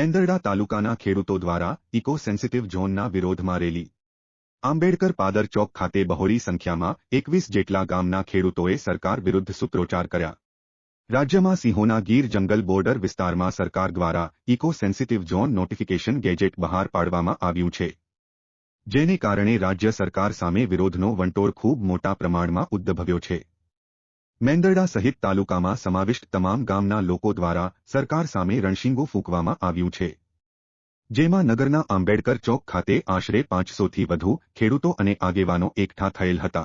મેંદરડા તાલુકાના ખેડૂતો દ્વારા ઇકો સેન્સિટિવ ઝોનના વિરોધમાં રેલી. આંબેડકર પાદર ચોક ખાતે બહોળી સંખ્યામાં એકવીસ જેટલા ગામના ખેડૂતોએ સરકાર વિરુદ્ધ સૂત્રોચ્ચાર કર્યા. રાજ્યમાં સિંહોના ગીર જંગલ બોર્ડર વિસ્તારમાં સરકાર દ્વારા eco sensitive zone notification gazette બહાર પાડવામાં આવ્યું છે. જેને કારણે રાજ્ય સરકાર સામે વિરોધનો વંટોળ ખૂબ મોટા પ્રમાણમાં ઉદ્ભવ્યો છે. મેંદરડા સહિત તાલુકામાં સમાવિષ્ટ તમામ ગામના લોકો દ્વારા સરકાર સામે રણશીંગો ફૂંકવામાં આવ્યું છે. જેમાં નગરના આંબેડકર ચોક ખાતે આશરે પાંચસોથી વધુ ખેડૂતો અને આગેવાનો એકઠા થયેલ હતા.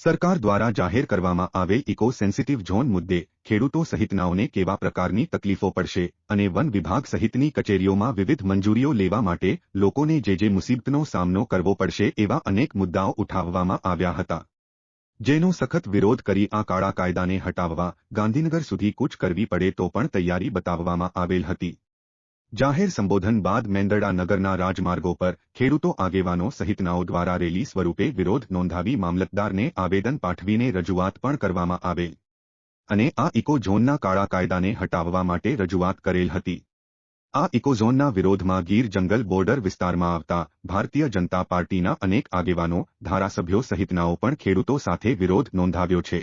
સરકાર દ્વારા જાહેર કરવામાં આવેલ ઇકો સેન્સિટિવ ઝોન મુદ્દે ખેડૂતો સહિતનાઓને કેવા પ્રકારની તકલીફો પડશે અને વન વિભાગ સહિતની કચેરીઓમાં વિવિધ મંજૂરીઓ લેવા માટે લોકોને જે જે મુસીબતનો સામનો કરવો પડશે એવા અનેક મુદ્દાઓ ઉઠાવવામાં આવ્યા હતા. જેનો સખત વિરોધ કરી આ કાળા કાયદાને હટાવવા ગાંધીનગર સુધી કૂચ કરવી પડે તો પણ તૈયારી બતાવવામાં આવેલ હતી. જાહેર સંબોધન બાદ મેંદરડા નગરના રાજમાર્ગો પર ખેડૂતો આગેવાનો સહિતનાઓ દ્વારા રેલી સ્વરૂપે વિરોધ નોંધાવી મામલતદારને આવેદન પાઠવીને રજૂઆત પણ કરવામાં આવેલ. અને આ ઇકો ઝોનના કાળા કાયદાને હટાવવા માટે રજૂઆત કરેલ હતી. આ ઇકોઝોનના વિરોધમાં ગીર જંગલ બોર્ડર વિસ્તારમાં આવતા ભારતીય જનતા પાર્ટીના અનેક આગેવાનો, ધારાસભ્યો સહિતનાઓ પણ ખેડૂતો સાથે વિરોધ નોંધાવ્યો છે.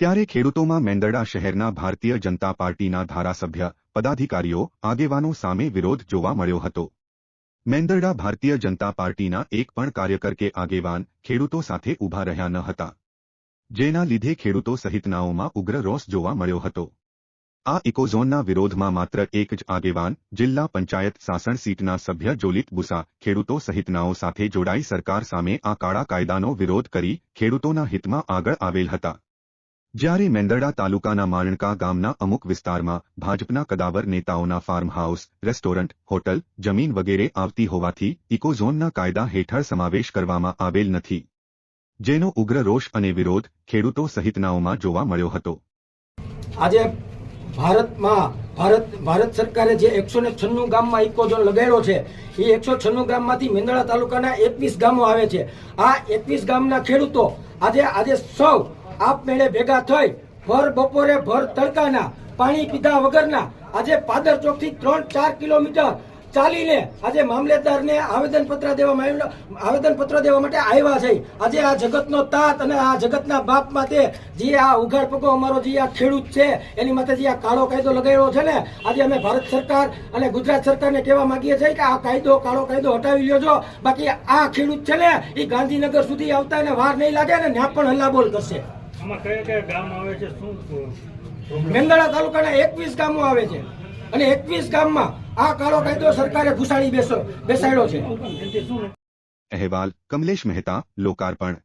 ત્યારે ખેડૂતોમાં મેંદરડા શહેરના ભારતીય જનતા પાર્ટીના ધારાસભ્ય, પદાધિકારીઓ, આગેવાનો સામે વિરોધ જોવા મળ્યો હતો. મેંદરડા ભારતીય જનતા પાર્ટીના એક પણ કાર્યકર કે આગેવાન ખેડૂતો સાથે ઊભા રહ્યા ન હતા. જેના લીધે ખેડૂતો સહિતનાઓમાં ઉગ્ર રોષ જોવા મળ્યો હતો. આ ઇકોઝોનના વિરોધમાં માત્ર એક જ આગેવાન, જિલ્લા પંચાયત સાસણ સીટના સભ્ય જોલિત બુસા, ખેડૂતો સહિતનાઓ સાથે જોડાઈ સરકાર સામે આ કાળા કાયદાનો વિરોધ કરી ખેડૂતોના હિતમાં આગળ આવેલ હતા. જ્યારે મેંદરડા તાલુકાના મારણકા ગામના અમુક વિસ્તારમાં ભાજપના કદાવર નેતાઓના ફાર્મ હાઉસ રેસ્ટોરન્ટ, હોટલ, જમીન વગેરે આવતી હોવાથી ઇકોઝોનના કાયદા હેઠળ સમાવેશ કરવામાં આવેલ નથી. જેનો ઉગ્ર રોષ અને વિરોધ ખેડૂતો સહિતનાઓમાં જોવા મળ્યો હતો. આજે ભારતમાં, ભારત ભારત સરકારે જે એકસો ને છન્નું ગામમાં ઇકોઝોન લગાડ્યો છે, એ એકસો છન્નું ગામમાંથી મેંદળા તાલુકાના એકવીસ ગામો આવે છે. આ એકવીસ ગામના ખેડૂતો આજે આજે સૌ આપમેળે ભેગા થઈ ભર બપોરે ભર તડકાના, પાણી પીધા વગરના આજે પાદર ચોકથી ત્રણ ચાર કિલોમીટર ચાલીને આજે મામલેદારને આવેદનપત્ર દેવામાં આવ્યું આવેદનપત્ર દેવા માટે આવ્યા છે. આજે આ જગતનો તાત અને આ જગતના બાપ માટે જે આ ઉઘાડ પગો અમારો જે આ ખેડૂત છે એની માટે જે આ કાળો કાયદો લગાવ્યો છે ને આજે અમે ભારત સરકાર અને ગુજરાત સરકારને કહેવા માંગીએ છીએ કે આ કાયદો કાળો કાયદો હટાવી લ્યો છો બાકી આ ખેડૂત છે ને એ ગાંધીનગર સુધી આવતા એને વાર નહીં લાગે ને ત્યાં પણ હલ્લાબોલ કરશે. આમાં કયા કયા ગામ આવે છે શું મેંદરડા તાલુકાના એકવીસ ગામો આવે છે. અને એકવીસ ગામમાં આ કાળો કાયદો સરકારે ભૂસાડી બેસો બેસાડ્યો છે. અહેવાલ કમલેશ મહેતા લોકાર્પણ.